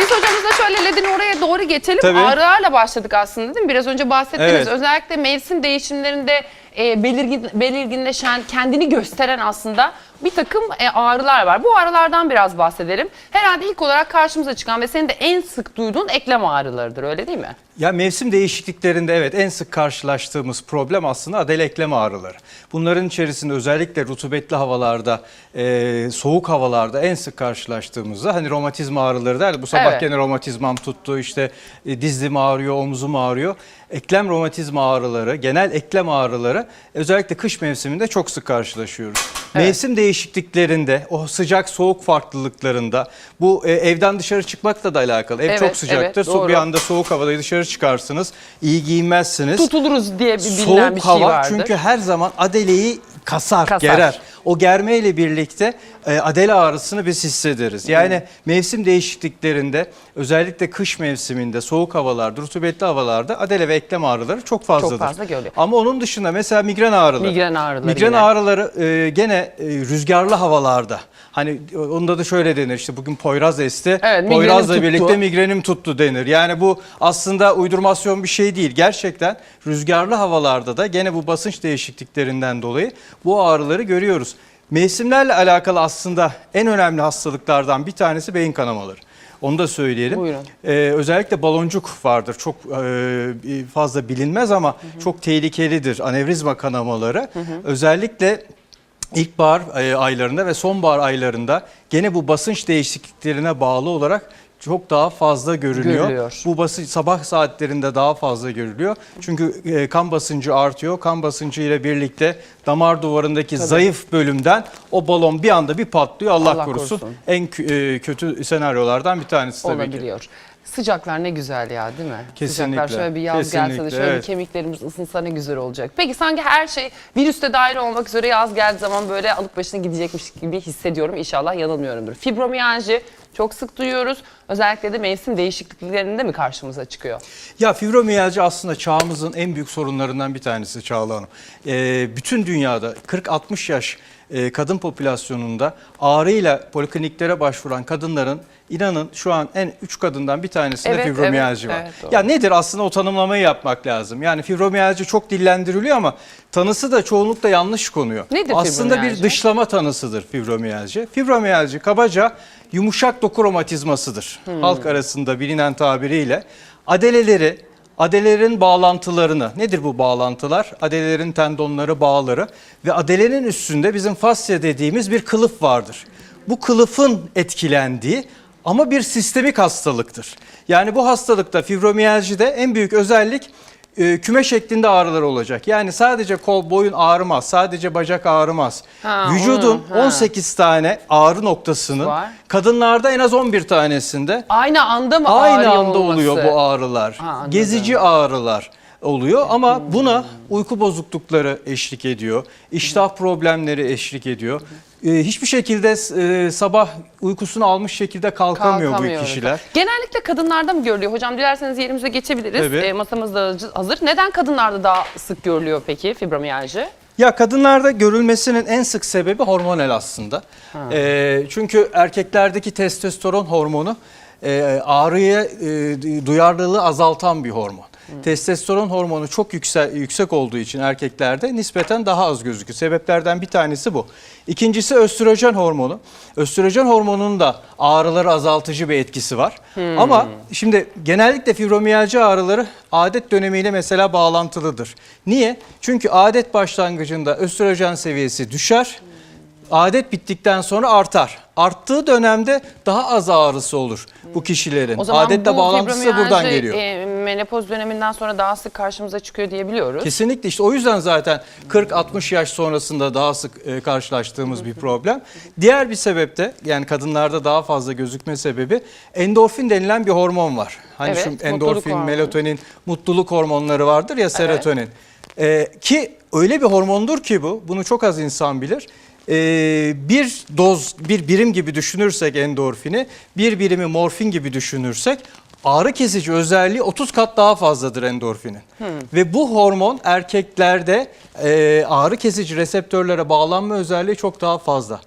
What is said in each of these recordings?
Biz hocamızla şöyle ledin oraya doğru geçelim. Tabii. Ağrılarla başladık aslında değil mi? Biraz önce bahsettiniz. Evet. Özellikle mevsim değişimlerinde e, belirgin, belirginleşen, kendini gösteren aslında bir takım e, ağrılar var. Bu ağrılardan biraz bahsedelim. Herhalde ilk olarak karşımıza çıkan ve senin de en sık duyduğun eklem ağrılarıdır öyle değil mi? Ya mevsim değişikliklerinde evet en sık karşılaştığımız problem aslında adel eklem ağrıları. Bunların içerisinde özellikle rutubetli havalarda, e, soğuk havalarda en sık karşılaştığımızda hani romatizma ağrıları der. Bu sabah Evet. gene romatizmam tuttu, işte e, dizlim ağrıyor, omzum ağrıyor. Eklem romatizma ağrıları, genel eklem ağrıları özellikle kış mevsiminde çok sık karşılaşıyoruz. Evet. Mevsim değişikliklerinde, o sıcak soğuk farklılıklarında bu e, evden dışarı çıkmakla da alakalı. Ev Evet, çok sıcaktır. evet, Su doğru. bir anda soğuk havada dışarı çıkarsınız. iyi giyinmezsiniz. Tutuluruz diye bir bilinen Soğuk bir şey hava vardır. çünkü her zaman adeleyi kasar, Kasar. gerer. O germeyle birlikte adele ağrısını biz hissederiz. Yani Hmm. mevsim değişikliklerinde özellikle kış mevsiminde soğuk havalarda, rutubetli havalarda adele ve eklem ağrıları çok fazladır. fazla görülüyor. Ama onun dışında mesela migren ağrıları. Migren ağrıları Migren yine. ağrıları e, gene e, rüzgarlı havalarda. Hani e, onda da şöyle denir işte bugün Poyraz esti. Evet, Poyraz'la tuttu. birlikte migrenim tuttu denir. Yani bu aslında uydurmasyon bir şey değil. Gerçekten rüzgarlı havalarda da gene bu basınç değişikliklerinden dolayı bu ağrıları görüyoruz. Mevsimlerle alakalı aslında en önemli hastalıklardan bir tanesi beyin kanamaları. Onu da söyleyelim. Buyurun. Ee, özellikle baloncuk vardır. Çok e, fazla bilinmez ama çok tehlikelidir anevrizma kanamaları. Özellikle İlkbahar e, aylarında ve sonbahar aylarında gene bu basınç değişikliklerine bağlı olarak çok daha fazla görülüyor. Görülüyor. Bu basınç sabah saatlerinde daha fazla görülüyor. Çünkü e, kan basıncı artıyor. Kan basıncı ile birlikte damar duvarındaki zayıf bölümden o balon bir anda bir patlıyor. Allah, Allah korusun. korusun. En e, kötü senaryolardan bir tanesi tabii ki. olabiliyor. Sıcaklar ne güzel ya değil mi? Kesinlikle, Sıcaklar şöyle bir yaz gelse de kesinlikle, şöyle evet. bir kemiklerimiz ısınsa ne güzel olacak. Peki sanki her şey virüste dahil olmak üzere yaz geldiği zaman böyle alıp başına gidecekmiş gibi hissediyorum. İnşallah yanılmıyorumdur. Fibromiyalji çok sık duyuyoruz. Özellikle de mevsim değişikliklerinde mi karşımıza çıkıyor? Ya fibromiyalji aslında çağımızın en büyük sorunlarından bir tanesi Çağla Hanım. Ee, bütün dünyada 40-60 yaş e, kadın popülasyonunda ağrıyla polikliniklere başvuran kadınların inanın şu an en 3 kadından bir tanesinde Evet, fibromiyalji evet, var. evet, doğru. ya nedir aslında o tanımlamayı yapmak lazım. Yani fibromiyalji çok dillendiriliyor ama tanısı da çoğunlukla yanlış konuyor. Nedir aslında bir dışlama tanısıdır fibromiyalji. Fibromiyalji kabaca yumuşak doku romatizmasıdır. Hmm. Halk arasında bilinen tabiriyle. Adeleleri, adelerin bağlantılarını, nedir bu bağlantılar? Adelerin tendonları, bağları ve adelenin üstünde bizim fasya dediğimiz bir kılıf vardır. Bu kılıfın etkilendiği ama bir sistemik hastalıktır. Yani bu hastalıkta fibromiyajide en büyük özellik e, küme şeklinde ağrılar olacak. Yani sadece kol, boyun ağrımaz, sadece bacak ağrımaz. Ha, Vücudun onu, ha. 18 tane ağrı noktasının Var. kadınlarda en az 11 tanesinde Aynı anda mı aynı anda olması? oluyor bu ağrılar. Ha, anladım. Gezici ağrılar oluyor ama buna uyku bozuklukları eşlik ediyor. İştah problemleri eşlik ediyor. Ee, hiçbir şekilde e, sabah uykusunu almış şekilde kalkamıyor bu Kalkamıyoruz. kişiler. Genellikle kadınlarda mı görülüyor? Hocam dilerseniz yerimize geçebiliriz. Tabii. E, masamız da hazır. Neden kadınlarda daha sık görülüyor peki fibromiyalji? Ya kadınlarda görülmesinin en sık sebebi hormonal aslında. Ee, çünkü erkeklerdeki testosteron hormonu e, ağrıya e, duyarlılığı azaltan bir hormon. Testosteron hormonu çok yüksek, yüksek olduğu için erkeklerde nispeten daha az gözüküyor. Sebeplerden bir tanesi bu. İkincisi östrojen hormonu. Östrojen hormonunun da ağrıları azaltıcı bir etkisi var. Ama şimdi genellikle fibromiyalji ağrıları adet dönemiyle mesela bağlantılıdır. Niye? Çünkü adet başlangıcında östrojen seviyesi düşer. Adet bittikten sonra artar. Arttığı dönemde daha az ağrısı olur bu kişilerin. O zaman Adetle bu bağlantısı da buradan geliyor. e, menopoz döneminden sonra daha sık karşımıza çıkıyor diyebiliyoruz. Kesinlikle işte o yüzden zaten 40-60 yaş sonrasında daha sık e, karşılaştığımız bir problem. Diğer bir sebep de yani kadınlarda daha fazla gözükme sebebi endorfin denilen bir hormon var. Hani Evet, şu mutluluk endorfin, hormonu. melatonin, mutluluk hormonları vardır ya serotonin. E, ki öyle bir hormondur ki bu, bunu çok az insan bilir. E, bir doz, bir birim gibi düşünürsek endorfini, bir birimi morfin gibi düşünürsek ağrı kesici özelliği 30 kat daha fazladır endorfinin. Ve bu hormon erkeklerde e, ağrı kesici reseptörlere bağlanma özelliği çok daha fazla.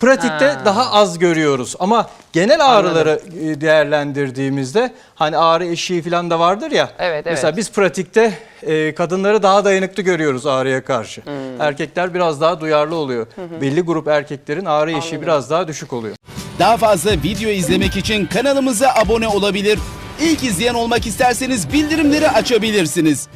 Pratikte Ha. daha az görüyoruz ama genel ağrıları e, değerlendirdiğimizde hani ağrı eşiği falan da vardır ya. Evet, Mesela evet. biz pratikte e, kadınları daha dayanıklı görüyoruz ağrıya karşı. Hmm. Erkekler biraz daha duyarlı oluyor. Belli grup erkeklerin ağrı eşiği Anladım. biraz daha düşük oluyor. Daha fazla video izlemek için kanalımıza abone olabilir. İlk izleyen olmak isterseniz bildirimleri açabilirsiniz.